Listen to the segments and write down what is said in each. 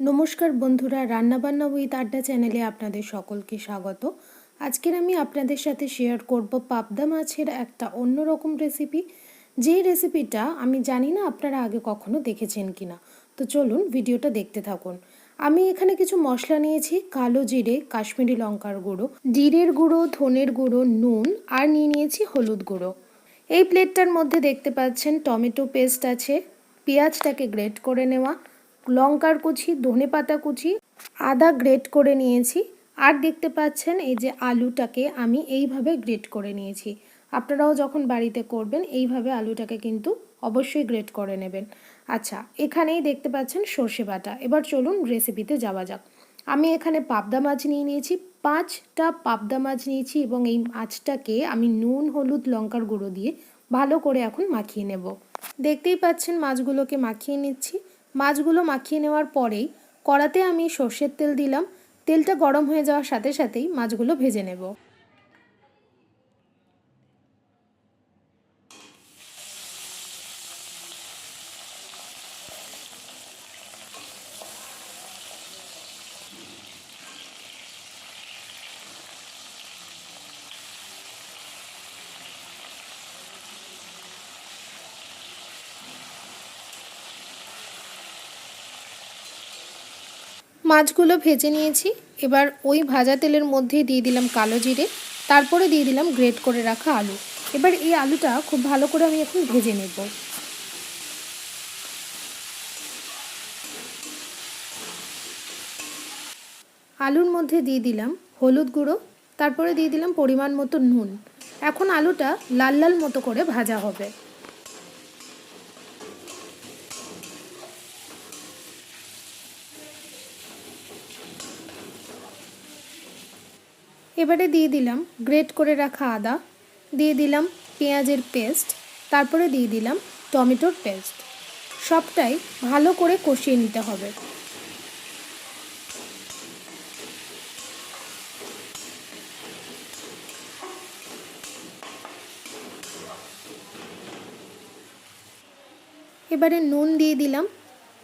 নমস্কার বন্ধুরা, রান্নাবান্না উইথ আড্ডা চ্যানেলে আপনাদের সকলকে স্বাগত। আজকের আমি আপনাদের সাথে শেয়ার করব পাবদা মাছের একটা অন্যরকম রেসিপি যেই রেসিপিটা আমি জানি না আপনারা আগে কখনো দেখেছেন কিনা। তো চলুন ভিডিওটা দেখতে থাকুন। আমি এখানে কিছু মশলা নিয়েছি, কালো জিরে, কাশ্মীরি লঙ্কার গুঁড়ো, জিরের গুঁড়ো, ধনের গুঁড়ো, নুন, আর নিয়ে নিয়েছি হলুদ গুঁড়ো। এই প্লেটটার মধ্যে দেখতে পাচ্ছেন টমেটো পেস্ট আছে, পেঁয়াজটাকে গ্রেট করে নেওয়া লঙ্কার কুচি, ধনে পাতা কুচি, আদা গ্রেট করে নিয়েছি। আর দেখতে পাচ্ছেন এই যে আলুটাকে আমি এইভাবে গ্রেট করে নিয়েছি। আপনারাও যখন বাড়িতে করবেন, এইভাবে আলুটাকে কিন্তু অবশ্যই গ্রেট করে নেবেন। আচ্ছা এখানেই দেখতে পাচ্ছেন সর্ষে বাটা। এবার চলুন রেসিপিতে যাওয়া যাক। আমি এখানে পাবদা মাছ নিয়ে নিয়েছি। পাঁচটা পাবদা মাছ নিয়েছি এবং এই মাছটাকে আমি নুন, হলুদ, লঙ্কার গুঁড়ো দিয়ে ভালো করে এখন মাখিয়ে নেব। দেখতেই পাচ্ছেন মাছগুলোকে মাখিয়ে নিচ্ছি। মাছগুলো মাখিয়ে নেওয়ার পরেই কড়াতে আমি সর্ষের তেল দিলাম। তেলটা গরম হয়ে যাওয়ার সাথে সাথেই মাছগুলো ভেজে নেব। মাছগুলো ভেজে নিয়েছি। এবার ওই ভাজা তেলের মধ্যেই দিয়ে দিলাম কালো জিরে, তারপরে দিয়ে দিলাম গ্রেট করে রাখা আলু। এবার এই আলুটা খুব ভালো করে আমি এখন ভেজে নেব। আলুর মধ্যে দিয়ে দিলাম হলুদ গুঁড়ো, তারপরে দিয়ে দিলাম পরিমাণ মতো নুন। এখন আলুটা লাল লাল মতো করে ভাজা হবে। এবারে দিয়ে দিলাম গ্রেট করে রাখা আদা, দিয়ে দিলাম পেঁয়াজের পেস্ট, তারপরে দিয়ে দিলাম টমেটোর পেস্ট। সবটাই ভালো করে কষিয়ে নিতে হবে। এবারে নুন দিয়ে দিলাম,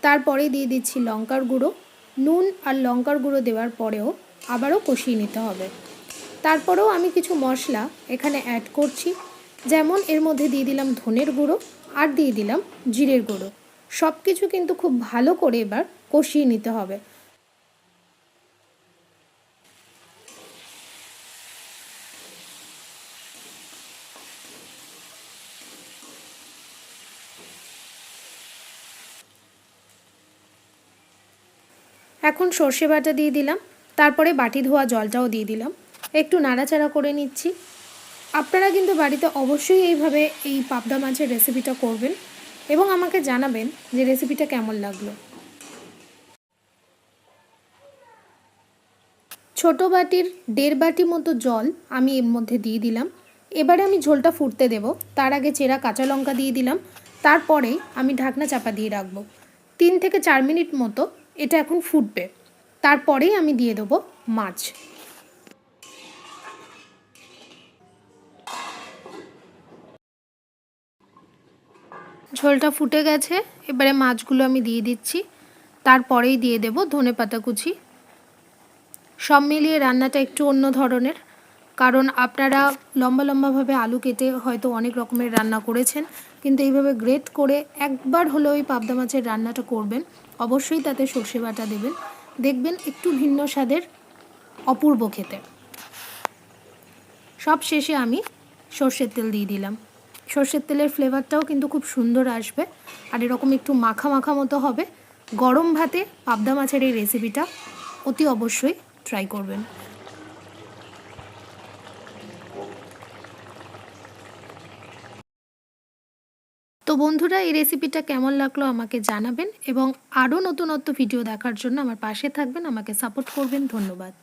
তারপরে দিয়ে দিচ্ছি লঙ্কার গুঁড়ো। নুন আর লঙ্কার গুঁড়ো দেওয়ার পরেও আবারও কষিয়ে নিতে হবে। তারপরেও আমি কিছু মশলা এখানে অ্যাড করছি। যেমন এর মধ্যে দিয়ে দিলাম ধনের গুঁড়ো আর দিয়ে দিলাম জিরের গুঁড়ো। সব কিছু কিন্তু খুব ভালো করে এবার কষিয়ে নিতে হবে। এখন সর্ষে বাটা দিয়ে দিলাম। তারপরে বাটি ধোয়া জলটাও দিয়ে দিলাম। একটু নাড়াচাড়া করে নিচ্ছি। আপনারা কিন্তু বাড়িতে অবশ্যই এইভাবে এই পাবদা মাছের রেসিপিটা করবেন এবং আমাকে জানাবেন যে রেসিপিটা কেমন লাগল। ছোট বাটির দেড় বাটি মতো জল আমি এর মধ্যে দিয়ে দিলাম। এবারে আমি ঝোলটা ফুটতে দেব। তার আগে চেরা কাঁচা লঙ্কা দিয়ে দিলাম। তারপরে আমি ঢাকনা চাপা দিয়ে রাখব। তিন থেকে চার মিনিট মতো এটা এখন ফুটবে। তারপরেই আমি দিয়ে দেবো মাছ। ঝোলটা ফুটে গেছে, এবারে মাছগুলো আমি দিয়ে দিচ্ছি, তারপরেই দিয়ে দেব ধনে পাতা কুচি। সব মিলিয়ে রান্নাটা একটু অন্য ধরনের, কারণ আপনারা লম্বা লম্বাভাবে আলু কেটে হয়তো অনেক রকমের রান্না করেছেন, কিন্তু এইভাবে গ্রেট করে একবার হলে ওই পাবদা মাছের রান্নাটা করবেন, অবশ্যই তাতে সর্ষে বাটা দেবেন। দেখবেন একটু ভিন্ন স্বাদের, অপূর্ব খেতে। সব শেষে আমি সর্ষের তেল দিয়ে দিলাম। সর্ষের তেলের ফ্লেভারটাও কিন্তু খুব সুন্দর আসবে। আর এরকম একটু মাখা মাখা মতো হবে। গরম ভাতে পাবদা মাছের এই রেসিপিটা অতি অবশ্যই ট্রাই করবেন। তো বন্ধুরা, এই রেসিপিটা কেমন লাগল আমাকে জানাবেন এবং আরও নতুনত্ব ভিডিও দেখার জন্য আমার পাশে থাকবেন, আমাকে সাপোর্ট করবেন। ধন্যবাদ।